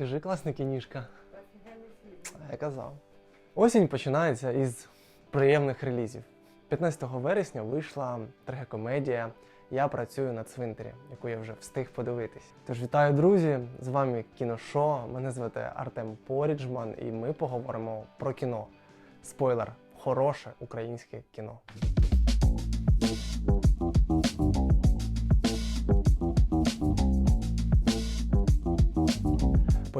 Скажи, класна кініжка. Я казав. Осінь починається із приємних релізів. 15 вересня вийшла трагікомедія Я працюю на цвинтарі, яку я вже встиг подивитись. Тож вітаю, друзі! З вами кіношо. Мене звати Артем Поріджман, і ми поговоримо про кіно. Спойлер, хороше українське кіно.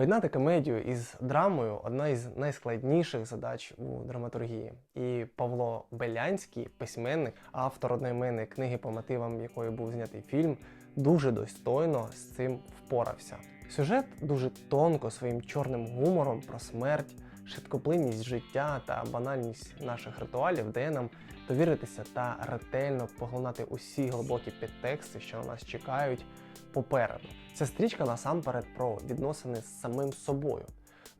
Поєднати комедію із драмою одна із найскладніших задач у драматургії. І Павло Белянський, письменник, автор одноіменної книги, по мотивам якої був знятий фільм, дуже достойно з цим впорався. Сюжет дуже тонко своїм чорним гумором про смерть, швидкоплинність життя та банальність наших ритуалів дає нам довіритися та ретельно поглинати усі глибокі підтексти, що на нас чекають попереду. Ця стрічка насамперед про відносини з самим собою.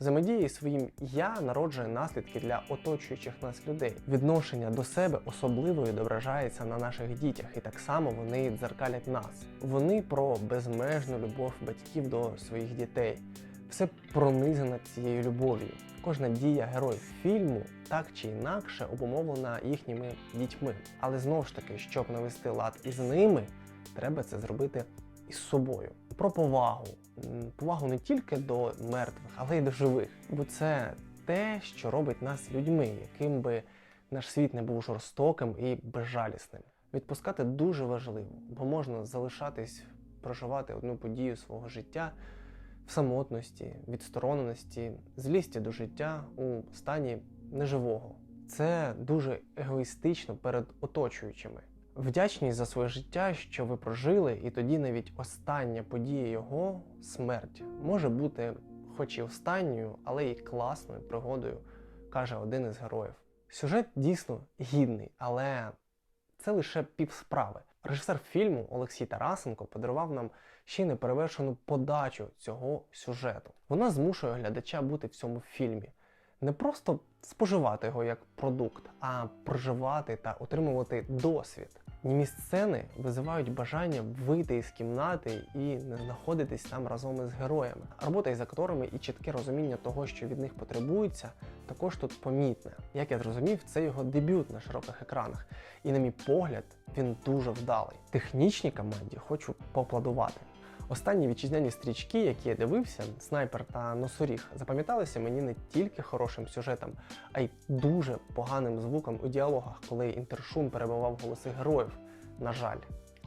Взаємодії зі своїм я народжує наслідки для оточуючих нас людей. Відношення до себе особливо відображається на наших дітях, і так само вони дзеркалять нас. Вони про безмежну любов батьків до своїх дітей. Все пронизано цією любов'ю. Кожна дія героїв фільму так чи інакше обумовлена їхніми дітьми. Але знову ж таки, щоб навести лад із ними, треба це зробити із собою. Про повагу. Повагу не тільки до мертвих, але й до живих. Бо це те, що робить нас людьми, яким би наш світ не був жорстоким і безжалісним. Відпускати дуже важливо, бо можна залишатись, проживати одну подію свого життя в самотності, відстороненості, злісті до життя у стані неживого. Це дуже егоїстично перед оточуючими. Вдячність за своє життя, що ви прожили, і тоді навіть остання подія його смерть може бути, хоч і останньою, але й класною пригодою, каже один із героїв. Сюжет дійсно гідний, але це лише півсправи. Режисер фільму Олексій Тарасенко подарував нам ще й неперевершену подачу цього сюжету. Вона змушує глядача бути в цьому фільмі, не просто споживати його як продукт, а проживати та отримувати досвід. Німі сцени визивають бажання вийти із кімнати і не знаходитись там разом із героями. Робота із акторами і чітке розуміння того, що від них потребується, також тут помітне. Як я зрозумів, це його дебют на широких екранах, і, на мій погляд, він дуже вдалий. Технічній команді хочу поаплодувати. Останні вітчизняні стрічки, які я дивився, снайпер та носоріг, запам'яталися мені не тільки хорошим сюжетом, а й дуже поганим звуком у діалогах, коли інтершум перебивав голоси героїв. На жаль,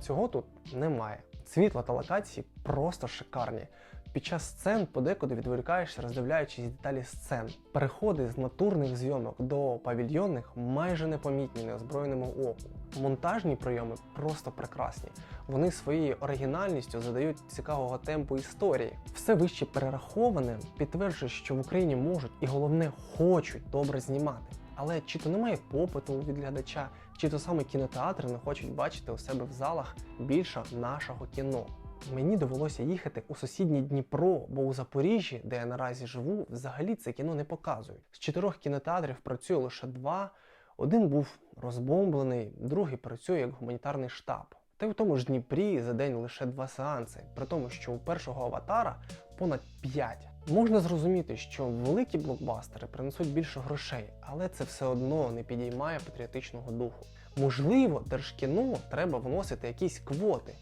цього тут немає. Світло та локації просто шикарні. Під час сцен подекуди відволікаєшся, роздивляючись деталі сцен. Переходи з натурних зйомок до павільйонних майже непомітні неозброєному оку. Монтажні прийоми просто прекрасні. Вони своєю оригінальністю задають цікавого темпу історії. Все вище перераховане підтверджує, що в Україні можуть і головне хочуть добре знімати. Але чи то немає попиту від глядача, чи то саме кінотеатри не хочуть бачити у себе в залах більше нашого кіно. Мені довелося їхати у сусідній Дніпро, бо у Запоріжжі, де я наразі живу, взагалі це кіно не показують. З чотирьох кінотеатрів працює лише два. Один був розбомблений, другий працює як гуманітарний штаб. Та й у тому ж Дніпрі за день лише два сеанси, при тому, що у першого аватара понад п'ять. Можна зрозуміти, що великі блокбастери принесуть більше грошей, але це все одно не підіймає патріотичного духу. Можливо, держкіно треба вносити якісь квоти,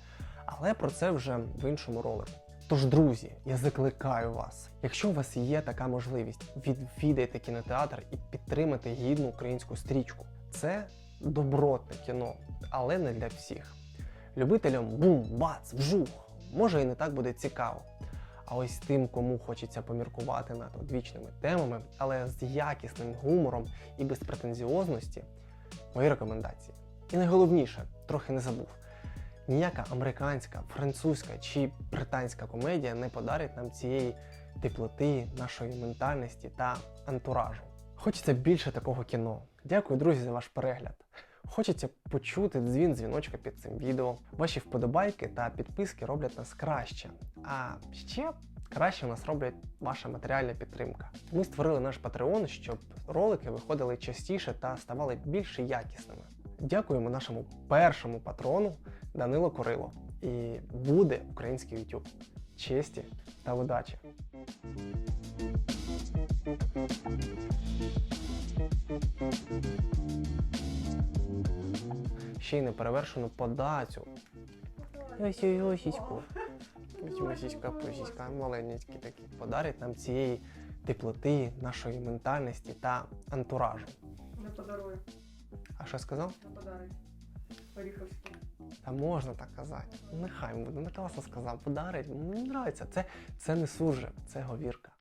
але про це вже в іншому ролику. Тож, друзі, я закликаю вас, якщо у вас є така можливість, відвідайте кінотеатр і підтримайте гідну українську стрічку. Це добротне кіно, але не для всіх. Любителям бум, бац, вжух, може і не так буде цікаво. А ось тим, кому хочеться поміркувати над одвічними темами, але з якісним гумором і без претензіозності, мої рекомендації. І найголовніше, трохи не забув. Ніяка американська, французька чи британська комедія не подарить нам цієї теплоти, нашої ментальності та антуражу. Хочеться більше такого кіно. Дякую, друзі, за ваш перегляд. Хочеться почути дзвін дзвіночка під цим відео. Ваші вподобайки та підписки роблять нас краще. А ще краще нас роблять ваша матеріальна підтримка. Ми створили наш Patreon, щоб ролики виходили частіше та ставали більш якісними. Дякуємо нашому першому патрону Данило Корило. І буде український YouTube. честі та удачі. Ще й неперевершену подачу. Ось ось осіську. Ось осіська, посіська, маленькі такі. Подарить нам цієї теплоти, нашої ментальності та антуражу. Не подарую, А що сказав? не подарить. Оріховський. Та можна так казати. Нехай буде, не класно сказав, подарить. Мені подобається. Це, це не суржик, це говірка.